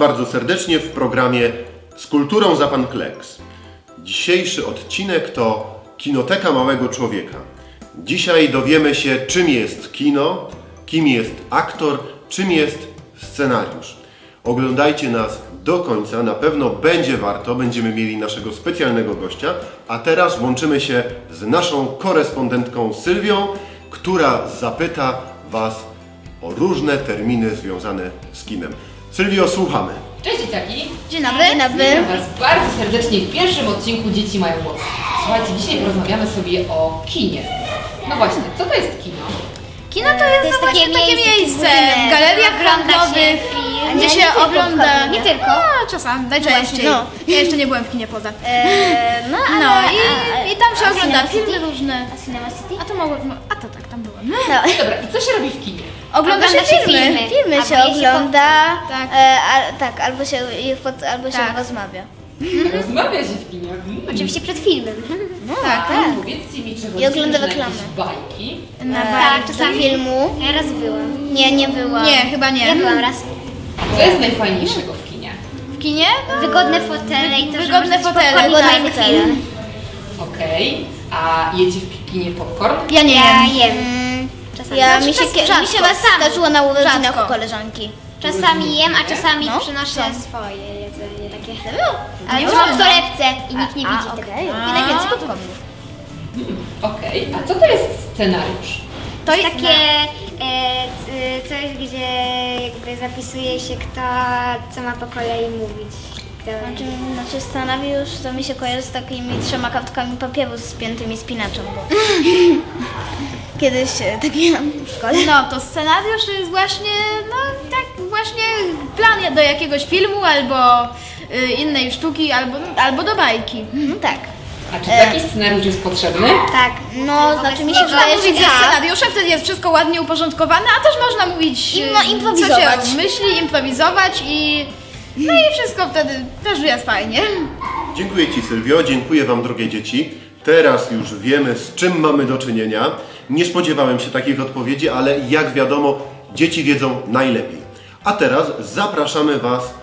Bardzo serdecznie w programie Z kulturą za Pan Kleks. Dzisiejszy odcinek to Kinoteka Małego Człowieka. Dzisiaj dowiemy się, czym jest kino, kim jest aktor, czym jest scenariusz. Oglądajcie nas do końca, na pewno będzie warto, będziemy mieli naszego specjalnego gościa. A teraz łączymy się z naszą korespondentką Sylwią, która zapyta Was o różne terminy związane z kinem. Sylwio, słuchamy. Cześć dzieciaki! Dzień dobry. Dzień dobry. Witam Was bardzo serdecznie w pierwszym odcinku Dzieci mają głos. Słuchajcie, dzisiaj porozmawiamy sobie o kinie. No właśnie, co to jest kino? Kino to jest, To jest no właśnie takie takie miejsce, w galeriach handlowych, gdzie się ogląda... nie tylko. No, czasami, najczęściej. No. Ja jeszcze nie byłem w kinie poza. Eee, no, ale, No i, a- i tam się a ogląda Cinema filmy City? różne. A Cinema City? A to mogłem, no, a to tak, tam byłem. No. Dobra, i co się robi w kinie? Ogląda się filmy. Filmy Albo się je ogląda, Tak. e, a, tak, albo się, je pod, albo się Tak. rozmawia. Rozmawia się w kinie. Mm. Oczywiście przed filmem. Tak, A tak. powiedzcie mi, czy chodzicie ogląda na reklamy. jakieś bajki? Na tak, bajki. do filmu. Ja raz byłam. Nie, nie byłam. Nie, chyba nie. Ja byłam raz. Co jest najfajniejszego w kinie? W kinie? No, Wygodne fotele i to, że Wygodne można fotele, fajny fotele. film. Okej, a jecie w kinie popcorn? ja nie Ja jem. jem. Czasami. Ja, Znaczy, mi się, kie- mi się zdarzyło na urodzinach Rzadko. u koleżanki. Czasami jem, a czasami No, przynoszę są. swoje jedzenie takie. Ale No. już mam w torebce i nikt nie A, widzi tego. I najwięcej popcornu. Okej, a co to jest scenariusz? To jest Takie e, c- coś, gdzie jakby zapisuje się kto co ma po kolei mówić. Kto... Znaczy, znaczy scenariusz to mi się kojarzy z takimi trzema kartkami papieru spiętymi spinaczem, bo kiedyś e, tak miałam w szkole. No, to scenariusz to jest właśnie, no tak właśnie plan do jakiegoś filmu albo y, innej sztuki, albo, albo do bajki. Mhm, tak. A czy taki scenariusz jest potrzebny? Tak, no znaczy mi się Można wydaje, że mówić ze tak. wtedy jest wszystko ładnie uporządkowane, a też można mówić I y, no, improwizować. co się myśli, improwizować i no i wszystko wtedy też jest fajnie. Dziękuję Ci Sylwio, dziękuję Wam drogie dzieci. Teraz już wiemy z czym mamy do czynienia. Nie spodziewałem się takich odpowiedzi, ale jak wiadomo, dzieci wiedzą najlepiej. A teraz zapraszamy Was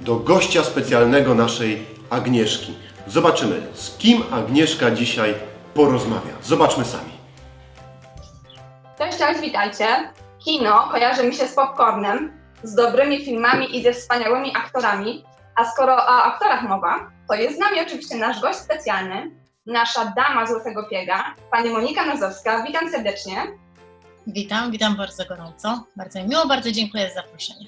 do gościa specjalnego naszej Agnieszki. Zobaczymy, z kim Agnieszka dzisiaj porozmawia. Zobaczmy sami. Cześć, cześć, witajcie. Kino kojarzy mi się z popcornem, z dobrymi filmami i ze wspaniałymi aktorami. A skoro o aktorach mowa, to jest z nami oczywiście nasz gość specjalny, nasza dama Złotego Piega, pani Monika Nazowska. Witam serdecznie. Witam, witam bardzo gorąco. Bardzo mi miło, bardzo dziękuję za zaproszenie.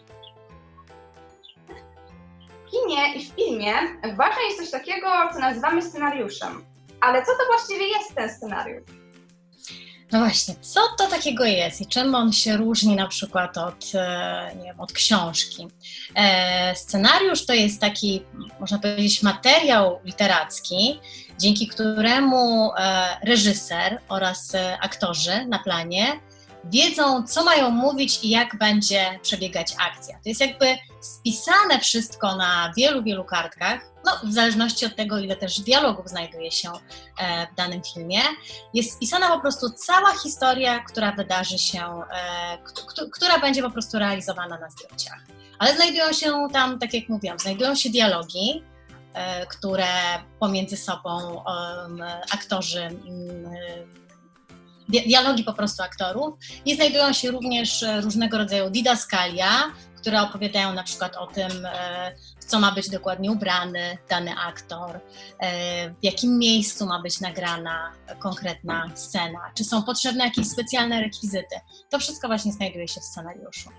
W kinie i w filmie ważne jest coś takiego, co nazywamy scenariuszem. Ale co to właściwie jest ten scenariusz? No właśnie, co to takiego jest i czym on się różni na przykład od, e, nie wiem, od książki? E, scenariusz to jest taki, można powiedzieć, materiał literacki, dzięki któremu e, reżyser oraz e, aktorzy na planie wiedzą, co mają mówić i jak będzie przebiegać akcja. To jest jakby spisane wszystko na wielu, wielu kartkach, no w zależności od tego, ile też dialogów znajduje się e, w danym filmie. Jest spisana po prostu cała historia, która wydarzy się, e, która będzie po prostu realizowana na zdjęciach. Ale znajdują się tam, tak jak mówiłam, znajdują się dialogi, e, które pomiędzy sobą aktorzy mm, di- dialogi po prostu aktorów i znajdują się również różnego rodzaju didaskalia, które opowiadają na przykład o tym, co ma być dokładnie ubrany dany aktor, e, w jakim miejscu ma być nagrana konkretna scena, czy są potrzebne jakieś specjalne rekwizyty. To wszystko właśnie znajduje się w scenariuszu.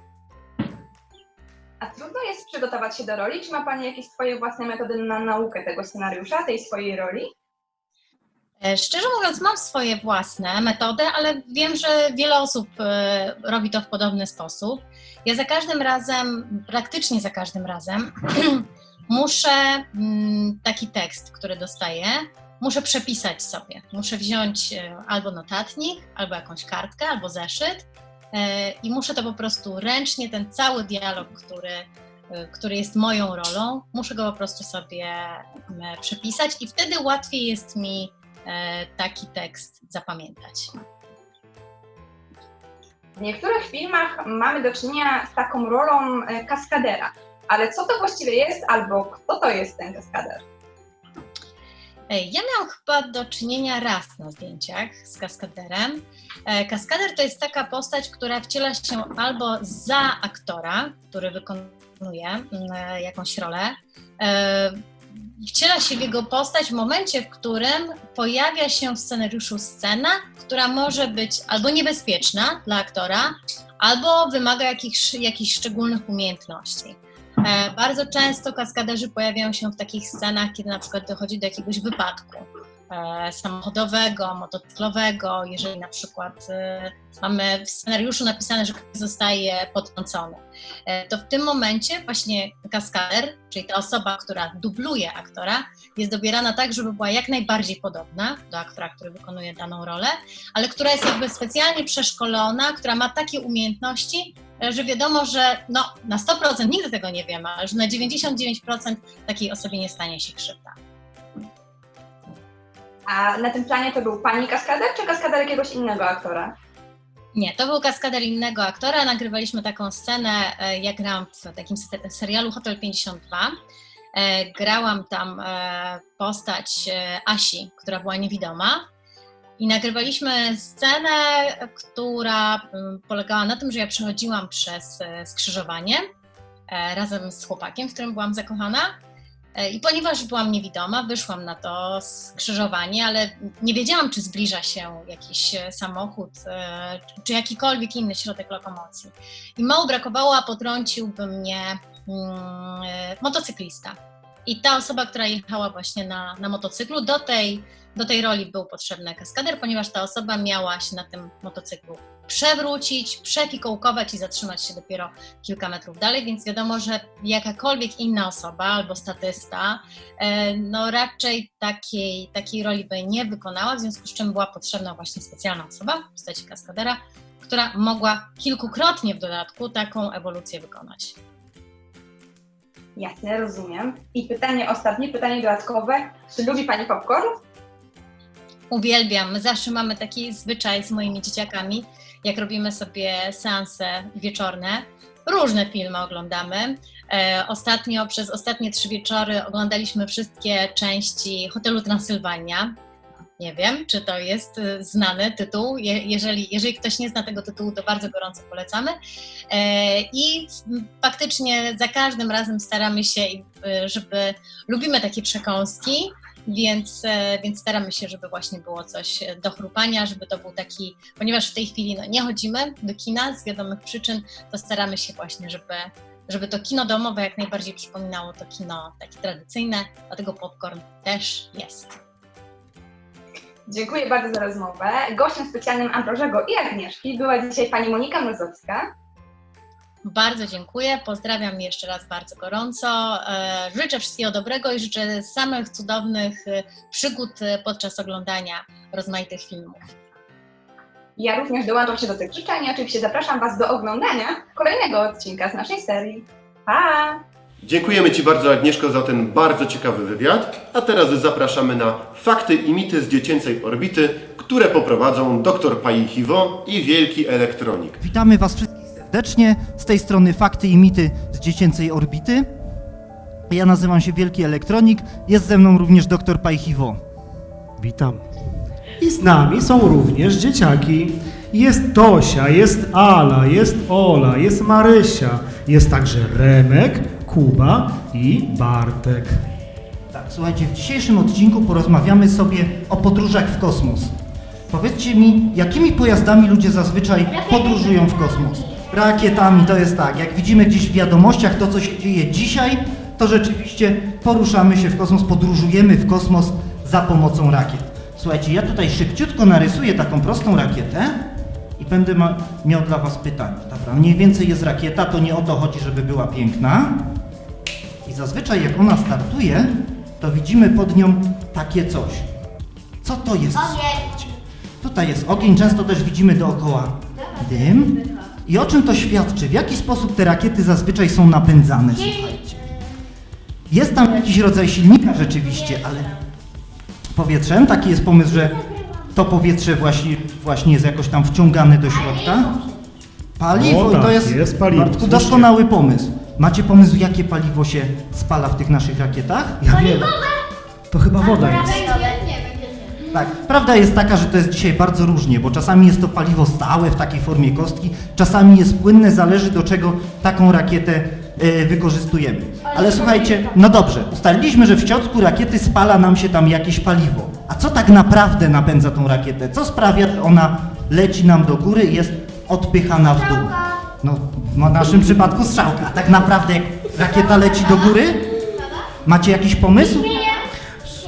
A trudno jest przygotować się do roli? Czy ma Pani jakieś swoje własne metody na naukę tego scenariusza, tej swojej roli? E, Szczerze mówiąc, mam swoje własne metody, ale wiem, że wiele osób e, robi to w podobny sposób. Ja za każdym razem, praktycznie za każdym razem, muszę mm, taki tekst, który dostaję, muszę przepisać sobie. Muszę wziąć e, albo notatnik, albo jakąś kartkę, albo zeszyt e, i muszę to po prostu ręcznie, ten cały dialog, który, e, który jest moją rolą, muszę go po prostu sobie przepisać i wtedy łatwiej jest mi taki tekst zapamiętać. W niektórych filmach mamy do czynienia z taką rolą e, kaskadera. Ale co to właściwie jest albo kto to jest ten kaskader? Ej, Ja miałam chyba do czynienia raz na zdjęciach z kaskaderem. E, Kaskader to jest taka postać, która wciela się albo za aktora, który wykonuje mm, e, jakąś rolę. Wciela się w jego postać w momencie, w którym pojawia się w scenariuszu scena, która może być albo niebezpieczna dla aktora, albo wymaga jakichś, jakichś szczególnych umiejętności. E, Bardzo często kaskaderzy pojawiają się w takich scenach, kiedy na przykład dochodzi do jakiegoś wypadku samochodowego, motocyklowego, jeżeli na przykład e, mamy w scenariuszu napisane, że ktoś zostaje potrącony. E, To w tym momencie właśnie kaskader, czyli ta osoba, która dubluje aktora, jest dobierana tak, żeby była jak najbardziej podobna do aktora, który wykonuje daną rolę, ale która jest jakby specjalnie przeszkolona, która ma takie umiejętności, e, że wiadomo, że no, na 100% nigdy tego nie wiemy, ale że na 99% takiej osobie nie stanie się krzywda. A na tym planie to był pani kaskader, czy kaskader jakiegoś innego aktora? Nie, to był kaskader innego aktora. Nagrywaliśmy taką scenę, e, ja grałam w takim se- serialu Hotel 52. E, Grałam tam e, postać Asi, która była niewidoma. I nagrywaliśmy scenę, która mm, polegała na tym, że ja przechodziłam przez skrzyżowanie razem z chłopakiem, w którym byłam zakochana. E, I ponieważ byłam niewidoma, wyszłam na to skrzyżowanie, ale nie wiedziałam, czy zbliża się jakiś e, samochód, e, czy jakikolwiek inny środek lokomocji. I mało brakowało, a potrąciłby mnie mm, motocyklista. I ta osoba, która jechała właśnie na, na motocyklu, do tej, do tej roli był potrzebny kaskader, ponieważ ta osoba miała się na tym motocyklu przewrócić, przepikołkować i zatrzymać się dopiero kilka metrów dalej, więc wiadomo, że jakakolwiek inna osoba albo statysta, e, no raczej takiej, takiej roli by nie wykonała, w związku z czym była potrzebna właśnie specjalna osoba w postaci kaskadera, która mogła kilkukrotnie w dodatku taką ewolucję wykonać. Jasne, rozumiem. I pytanie ostatnie, pytanie dodatkowe. Czy lubi pani popcorn? Uwielbiam. Zawsze mamy taki zwyczaj z moimi dzieciakami, jak robimy sobie seanse wieczorne. Różne filmy oglądamy. E, ostatnio, przez ostatnie trzy wieczory oglądaliśmy wszystkie części Hotelu Transylwania. Nie wiem, czy to jest e, znany tytuł. Je, jeżeli, jeżeli ktoś nie zna tego tytułu, to bardzo gorąco polecamy. E, I faktycznie za każdym razem staramy się, żeby lubimy takie przekąski, więc, e, więc staramy się, żeby właśnie było coś e, do chrupania, żeby to był taki, ponieważ w tej chwili no, nie chodzimy do kina z wiadomych przyczyn, to staramy się właśnie, żeby, żeby to kino domowe jak najbardziej przypominało to kino takie tradycyjne, dlatego popcorn też jest. Dziękuję bardzo za rozmowę. Gościem specjalnym Ambrożego i Agnieszki była dzisiaj pani Monika Mrozowska. Bardzo dziękuję, pozdrawiam jeszcze raz bardzo gorąco. E, Życzę wszystkiego dobrego i życzę samych cudownych e, przygód e, podczas oglądania rozmaitych filmów. Ja również dołączam się do tych życzeń i oczywiście zapraszam Was do oglądania kolejnego odcinka z naszej serii. Pa! Dziękujemy Ci bardzo Agnieszko za ten bardzo ciekawy wywiad, a teraz zapraszamy na fakty i mity z dziecięcej orbity, które poprowadzą dr Pai Hiwo i wielki elektronik. Witamy Was wszystkich serdecznie. Z tej strony fakty i mity z dziecięcej orbity. Ja nazywam się Wielki Elektronik. Jest ze mną również dr Pajchiwo. Witam. I z nami są również dzieciaki. Jest Tosia, jest Ala, jest Ola, jest Marysia, jest także Remek, Kuba i Bartek. Tak, słuchajcie, w dzisiejszym odcinku porozmawiamy sobie o podróżach w kosmos. Powiedzcie mi, jakimi pojazdami ludzie zazwyczaj podróżują w kosmos? Rakietami, to jest tak. Jak widzimy gdzieś w wiadomościach to, co się dzieje dzisiaj, to rzeczywiście poruszamy się w kosmos, podróżujemy w kosmos za pomocą rakiet. Słuchajcie, ja tutaj szybciutko narysuję taką prostą rakietę i będę ma, miał dla Was pytanie. Dobra, mniej więcej jest rakieta, to nie o to chodzi, żeby była piękna. I zazwyczaj jak ona startuje, to widzimy pod nią takie coś. Co to jest? Słuchajcie? Tutaj jest ogień, często też widzimy dookoła dym. I o czym to świadczy? W jaki sposób te rakiety zazwyczaj są napędzane? Słuchajcie. Jest tam jakiś rodzaj silnika rzeczywiście, ale powietrzem? Taki jest pomysł, że to powietrze właśnie, właśnie jest jakoś tam wciągane do środka? Paliwo, O, i to tak, jest, jest paliwo, Bartku, słusznie. doskonały pomysł. Macie pomysł, jakie paliwo się spala w tych naszych rakietach? Ja wiem. To chyba woda jest. Tak, prawda jest taka, że to jest dzisiaj bardzo różnie, bo czasami jest to paliwo stałe w takiej formie kostki, czasami jest płynne, zależy do czego taką rakietę e, wykorzystujemy. Ale słuchajcie, no dobrze, ustaliliśmy, że w środku rakiety spala nam się tam jakieś paliwo. A co tak naprawdę napędza tą rakietę? Co sprawia, że ona leci nam do góry i jest odpychana w dół? No, w naszym przypadku strzałka. A tak naprawdę jak rakieta leci do góry? Macie jakiś pomysł?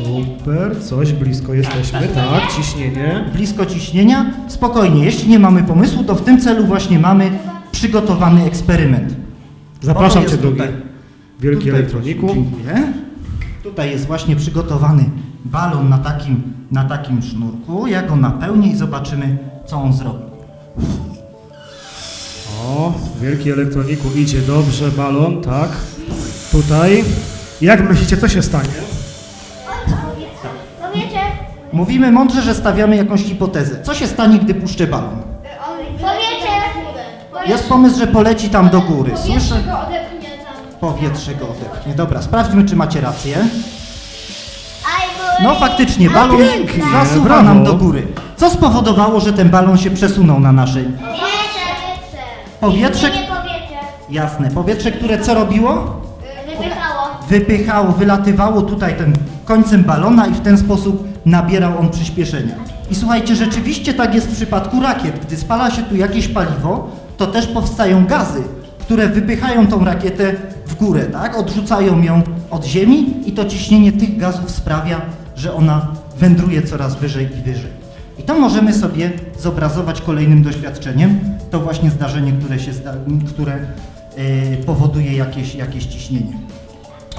Super, coś blisko jesteśmy, tak, ciśnienie. blisko ciśnienia? Spokojnie, jeśli nie mamy pomysłu, to w tym celu właśnie mamy przygotowany eksperyment. Zapraszam Cię, drogi tutaj. wielki Tutaj, elektroniku. Dziękuję. Tutaj jest właśnie przygotowany balon na takim, na takim sznurku. Ja go napełnię i zobaczymy, co on zrobi. O, wielki elektroniku idzie dobrze, balon, tak. Tutaj. Jak myślicie, co się stanie? Mówimy mądrze, że stawiamy jakąś hipotezę. Co się stanie, gdy puszczę balon? powiecie, Jest pomysł, że poleci tam do góry. Słyszę? Powietrze go odepchnie. Dobra, sprawdźmy, czy macie rację. No faktycznie, balon pięknie, zasuwa brawo. nam do góry. Co spowodowało, że ten balon się przesunął na naszej? Powietrze, Nie powiecie, jasne, powietrze, które co robiło? wypychało. Wypychało, wylatywało tutaj tym końcem balona i w ten sposób nabierał on przyspieszenia. I słuchajcie, rzeczywiście tak jest w przypadku rakiet. Gdy spala się tu jakieś paliwo, to też powstają gazy, które wypychają tą rakietę w górę, tak? Odrzucają ją od ziemi i to ciśnienie tych gazów sprawia, że ona wędruje coraz wyżej i wyżej. I to możemy sobie zobrazować kolejnym doświadczeniem. To właśnie zdarzenie, które, się zda, które yy, powoduje jakieś, jakieś ciśnienie.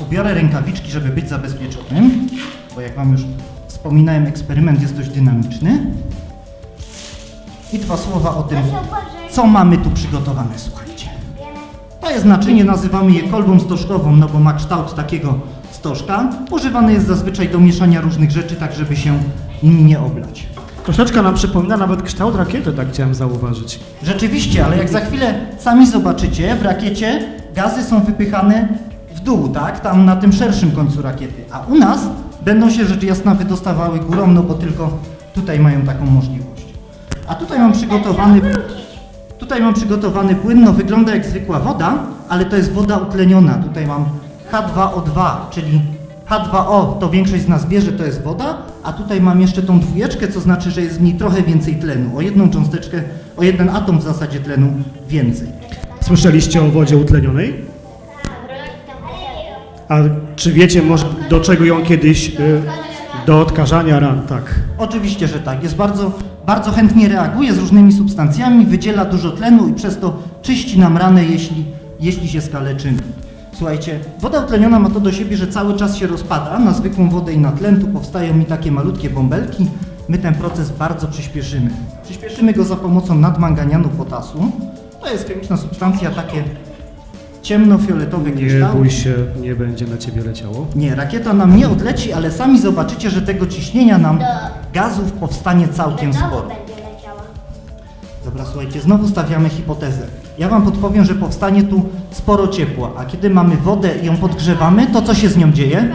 Ubiorę rękawiczki, żeby być zabezpieczonym, bo jak Wam już wspominałem, eksperyment jest dość dynamiczny. I dwa słowa o tym, co mamy tu przygotowane, słuchajcie. To jest naczynie, nazywamy je kolbą stożkową, no bo ma kształt takiego stożka. Używane jest zazwyczaj do mieszania różnych rzeczy, tak żeby się nimi nie oblać. Troszeczkę nam przypomina nawet kształt rakiety, tak chciałem zauważyć. Rzeczywiście, ale jak za chwilę sami zobaczycie, w rakiecie gazy są wypychane w dół, tak? Tam na tym szerszym końcu rakiety. A u nas będą się rzecz jasna wydostawały górą, no bo tylko tutaj mają taką możliwość. A tutaj mam przygotowany. Tutaj mam przygotowany płyn, no wygląda jak zwykła woda, ale to jest woda utleniona. Tutaj mam H2O2, czyli H2O to większość z nas bierze, to jest woda, a tutaj mam jeszcze tą dwójeczkę, co znaczy, że jest w niej trochę więcej tlenu, o jedną cząsteczkę, o jeden atom w zasadzie tlenu więcej. Słyszeliście o wodzie utlenionej? A czy wiecie może do czego ją kiedyś... Y, do odkażania ran, tak. Oczywiście, że tak. Jest bardzo, bardzo chętnie reaguje z różnymi substancjami, wydziela dużo tlenu i przez to czyści nam ranę, jeśli, jeśli się skaleczymy. Słuchajcie, woda utleniona ma to do siebie, że cały czas się rozpada na zwykłą wodę i na tlen. Tu powstają mi takie malutkie bąbelki. My ten proces bardzo przyspieszymy. Przyspieszymy go za pomocą nadmanganianu potasu. To jest chemiczna substancja, takie ciemnofioletowe Nie kryształy. bój się, nie będzie na ciebie leciało. Nie, rakieta nam nie odleci, ale sami zobaczycie, że tego ciśnienia nam gazów powstanie całkiem sporo. będzie leciała. Dobra, słuchajcie, znowu stawiamy hipotezę. Ja wam podpowiem, że powstanie tu sporo ciepła, a kiedy mamy wodę i ją podgrzewamy, to co się z nią dzieje?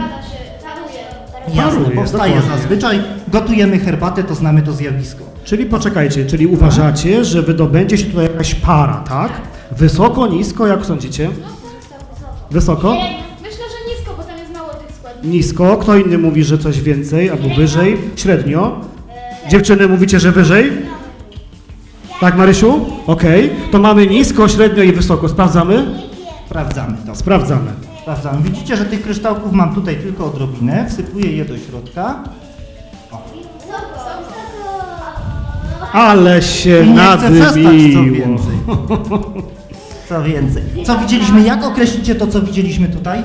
Jasne, powstaje dokładnie. zazwyczaj. Gotujemy herbatę, to znamy to zjawisko. Czyli poczekajcie, czyli uważacie, że wydobędzie się tutaj jakaś para, tak? Wysoko, nisko, jak sądzicie? Wysoko? Myślę, że nisko, bo tam jest mało tych składników. Nisko. Kto inny mówi, że coś więcej albo wyżej? Średnio. Dziewczyny mówicie, że wyżej? Tak, Marysiu? Okej. To mamy nisko, średnio i wysoko. Sprawdzamy? Sprawdzamy to. Sprawdzamy. Sprawdzamy. Widzicie, że tych kryształków mam tutaj tylko odrobinę. Wsypuję je do środka. Ale się I nie chcę przestać, co nadmiło. więcej. Co więcej. Co widzieliśmy? Jak określicie to, co widzieliśmy tutaj?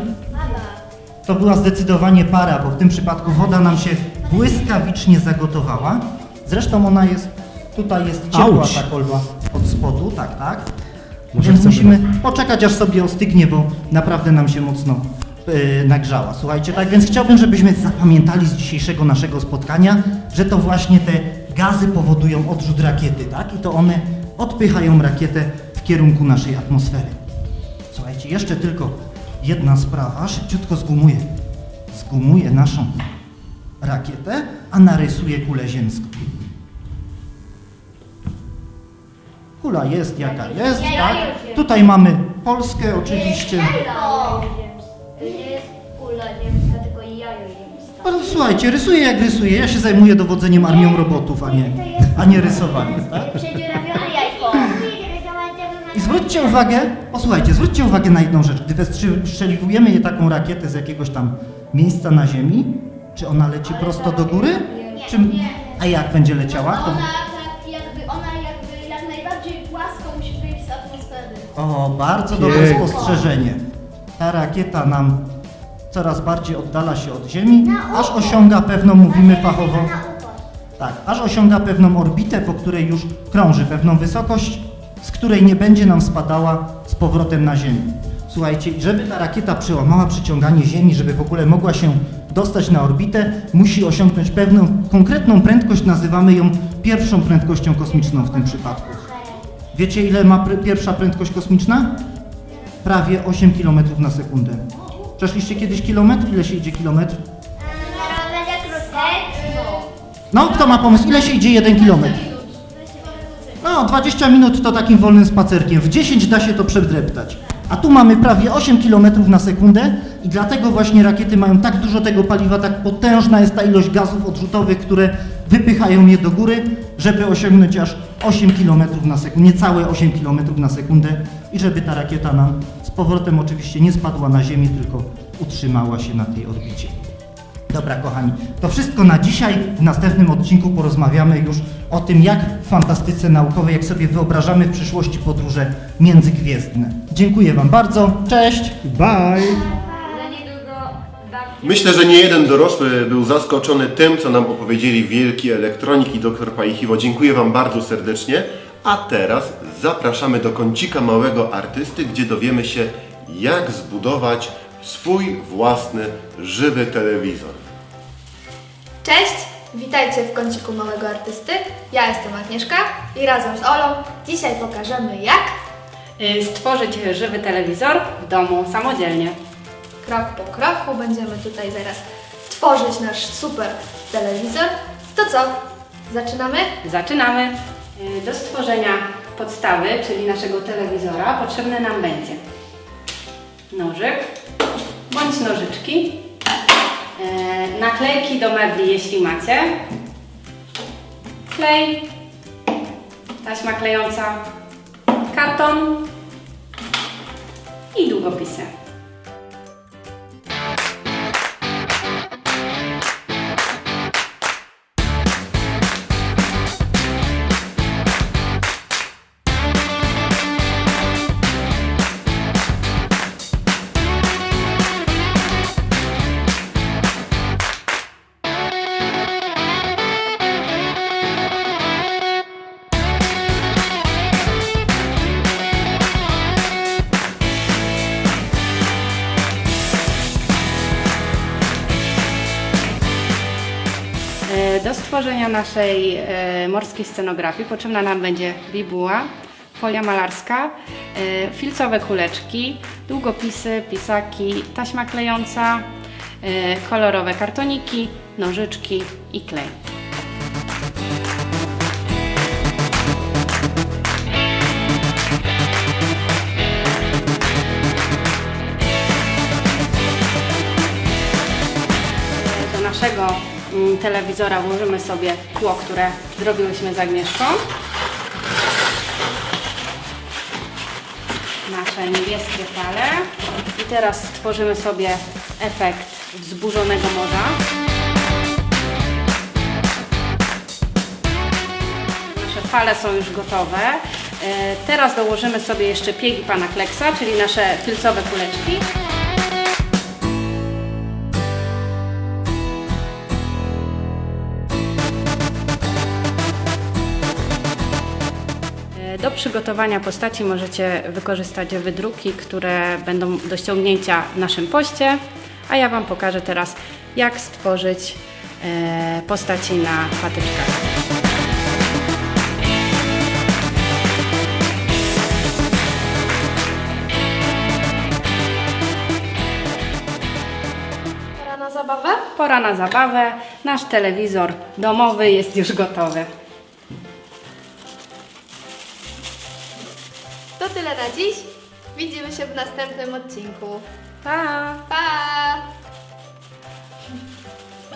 To była zdecydowanie para, bo w tym przypadku woda nam się błyskawicznie zagotowała. Zresztą ona jest, tutaj jest ciepła Auć. ta kolba od spodu, tak, tak. Może Więc chcemy- musimy poczekać, aż sobie ostygnie, bo naprawdę nam się mocno yy, nagrzała. Słuchajcie, tak więc chciałbym, żebyśmy zapamiętali z dzisiejszego naszego spotkania, że to właśnie te gazy powodują odrzut rakiety, tak? I to one odpychają rakietę w kierunku naszej atmosfery. Słuchajcie, jeszcze tylko jedna sprawa, szybciutko zgumuję. Zgumuję naszą rakietę, a narysuję kulę ziemską. Kula jest jaka jest, tak? Tutaj mamy Polskę oczywiście. Nie jest kula ziemska, tylko jajo ziemska. No, słuchajcie, rysuję jak rysuję. Ja się zajmuję dowodzeniem armią robotów, a nie, a nie rysowaniem, tak? I zwróćcie uwagę, posłuchajcie, zwróćcie uwagę na jedną rzecz. Gdy wystrzeliwujemy je taką rakietę z jakiegoś tam miejsca na ziemi, czy ona leci prosto do góry? Czy, a jak będzie leciała? To, Ona tak jakby, ona jakby jak najbardziej płasko musi wyjść z atmosfery. o, bardzo dobre spostrzeżenie. Ta rakieta nam coraz bardziej oddala się od Ziemi, aż osiąga pewną, mówimy fachowo, tak, aż osiąga pewną orbitę, po której już krąży, pewną wysokość, z której nie będzie nam spadała z powrotem na Ziemię. Słuchajcie, żeby ta rakieta przełamała przyciąganie Ziemi, żeby w ogóle mogła się dostać na orbitę, musi osiągnąć pewną konkretną prędkość, nazywamy ją pierwszą prędkością kosmiczną w tym przypadku. Wiecie ile ma pr- pierwsza prędkość kosmiczna? Prawie 8 km na sekundę. Przeszliście kiedyś kilometr? Ile się idzie kilometr? Krótko. No, kto ma pomysł? Ile się idzie 1 kilometr? No, 20 minut to takim wolnym spacerkiem. W 10 da się to przedreptać. A tu mamy prawie 8 km na sekundę i dlatego właśnie rakiety mają tak dużo tego paliwa, tak potężna jest ta ilość gazów odrzutowych, które wypychają je do góry, żeby osiągnąć aż 8 km na sekundę, niecałe 8 km na sekundę i żeby ta rakieta nam z powrotem oczywiście nie spadła na ziemię, tylko utrzymała się na tej orbicie. Dobra, kochani, to wszystko na dzisiaj. W następnym odcinku porozmawiamy już o tym, jak w fantastyce naukowej, jak sobie wyobrażamy w przyszłości podróże międzygwiezdne. Dziękuję Wam bardzo. Cześć! Bye! Myślę, że nie jeden dorosły był zaskoczony tym, co nam opowiedzieli wielki elektronik i dr Paichiwo. Dziękuję Wam bardzo serdecznie. A teraz zapraszamy do kącika małego artysty, gdzie dowiemy się, jak zbudować swój własny żywy telewizor. Cześć! Witajcie w kąciku małego artysty. Ja jestem Agnieszka i razem z Olą dzisiaj pokażemy jak Y, Stworzyć żywy telewizor w domu samodzielnie. krok po kroku będziemy tutaj zaraz tworzyć nasz super telewizor. To co? Zaczynamy? Zaczynamy. Y, Do stworzenia podstawy, czyli naszego telewizora, potrzebny nam będzie nożyk bądź nożyczki, naklejki do mebli, jeśli macie, klej, taśma klejąca, karton. I długopisy. Stworzenia naszej e, morskiej scenografii potrzebna nam będzie bibuła, folia malarska, e, filcowe kuleczki, długopisy, pisaki, taśma klejąca, e, kolorowe kartoniki, nożyczki i klej. Telewizora włożymy sobie tło, które zrobiłyśmy z Agnieszką. Nasze niebieskie fale. I teraz stworzymy sobie efekt wzburzonego morza. Nasze fale są już gotowe. E, Teraz dołożymy sobie jeszcze piegi pana Kleksa, czyli nasze filcowe kuleczki. przygotowania postaci możecie wykorzystać wydruki, które będą do ściągnięcia w naszym poście, a ja Wam pokażę teraz, jak stworzyć e, postaci na patyczkach. Pora na zabawę? Pora na zabawę. Nasz telewizor domowy jest już gotowy. To tyle na dziś. Widzimy się w następnym odcinku. Pa! Pa!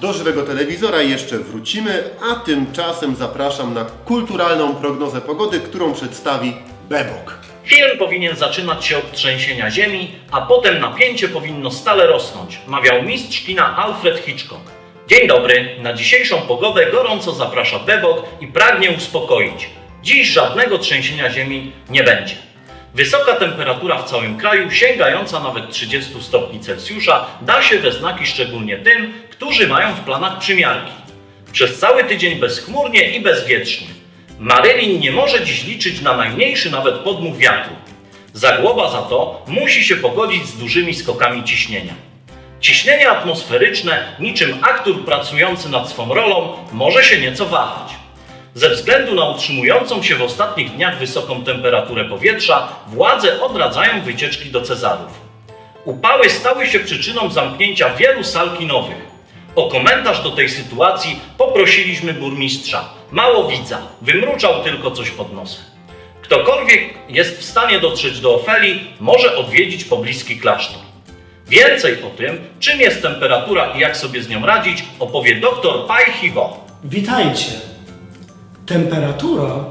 Do żywego telewizora jeszcze wrócimy, a tymczasem zapraszam na kulturalną prognozę pogody, którą przedstawi Bebok. Film powinien zaczynać się od trzęsienia ziemi, a potem napięcie powinno stale rosnąć, mawiał mistrz kina Alfred Hitchcock. Dzień dobry, na dzisiejszą pogodę gorąco zaprasza Bebok i pragnie uspokoić. Dziś żadnego trzęsienia ziemi nie będzie. Wysoka temperatura w całym kraju, sięgająca nawet 30 stopni Celsjusza, da się we znaki szczególnie tym, którzy mają w planach przymiarki. Przez cały tydzień bezchmurnie i bezwietrznie. Marylin nie może dziś liczyć na najmniejszy nawet podmuch wiatru. Zagłoba za to musi się pogodzić z dużymi skokami ciśnienia. Ciśnienie atmosferyczne, niczym aktor pracujący nad swą rolą, może się nieco wahać. Ze względu na utrzymującą się w ostatnich dniach wysoką temperaturę powietrza, władze odradzają wycieczki do Cezarów. Upały stały się przyczyną zamknięcia wielu sal kinowych. O komentarz do tej sytuacji poprosiliśmy burmistrza. Mało widza, wymruczał tylko coś pod nosem. Ktokolwiek jest w stanie dotrzeć do Ofeli, może odwiedzić pobliski klasztor. Więcej o tym, czym jest temperatura i jak sobie z nią radzić, opowie dr Pai Hiwo. Witajcie. Temperatura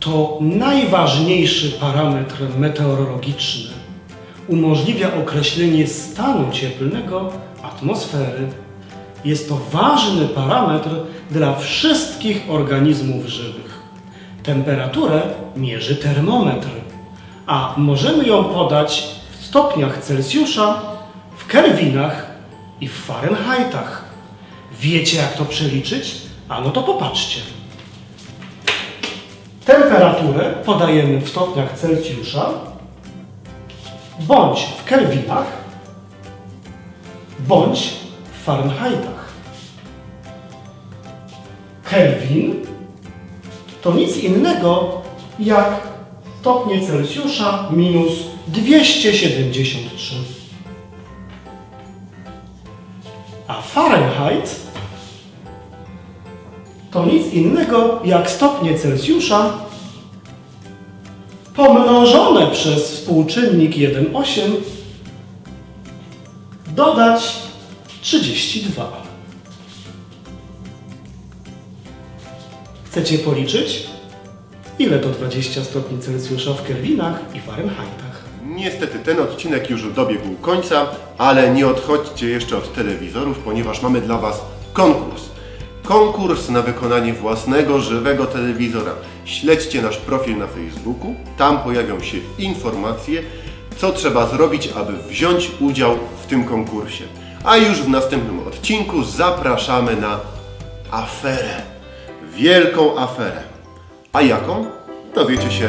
to najważniejszy parametr meteorologiczny. Umożliwia określenie stanu cieplnego atmosfery. Jest to ważny parametr dla wszystkich organizmów żywych. Temperaturę mierzy termometr, a możemy ją podać w stopniach Celsjusza, w kelwinach i w Fahrenheitach. Wiecie jak to przeliczyć? A no to popatrzcie. Temperaturę podajemy w stopniach Celsjusza bądź w kelwinach, bądź w Fahrenheitach. Kelvin to nic innego jak stopnie Celsjusza minus 273. A Fahrenheit to nic innego jak stopnie Celsjusza pomnożone przez współczynnik 1,8 dodać 32. Chcecie policzyć? Ile to 20 stopni Celsjusza w kelwinach i Fahrenheitach? Niestety ten odcinek już dobiegł końca, ale nie odchodźcie jeszcze od telewizorów, ponieważ mamy dla Was konkurs. Konkurs na wykonanie własnego żywego telewizora. Śledźcie nasz profil na Facebooku, tam pojawią się informacje, co trzeba zrobić, aby wziąć udział w tym konkursie. A już w następnym odcinku zapraszamy na aferę. Wielką aferę. A jaką? Dowiecie się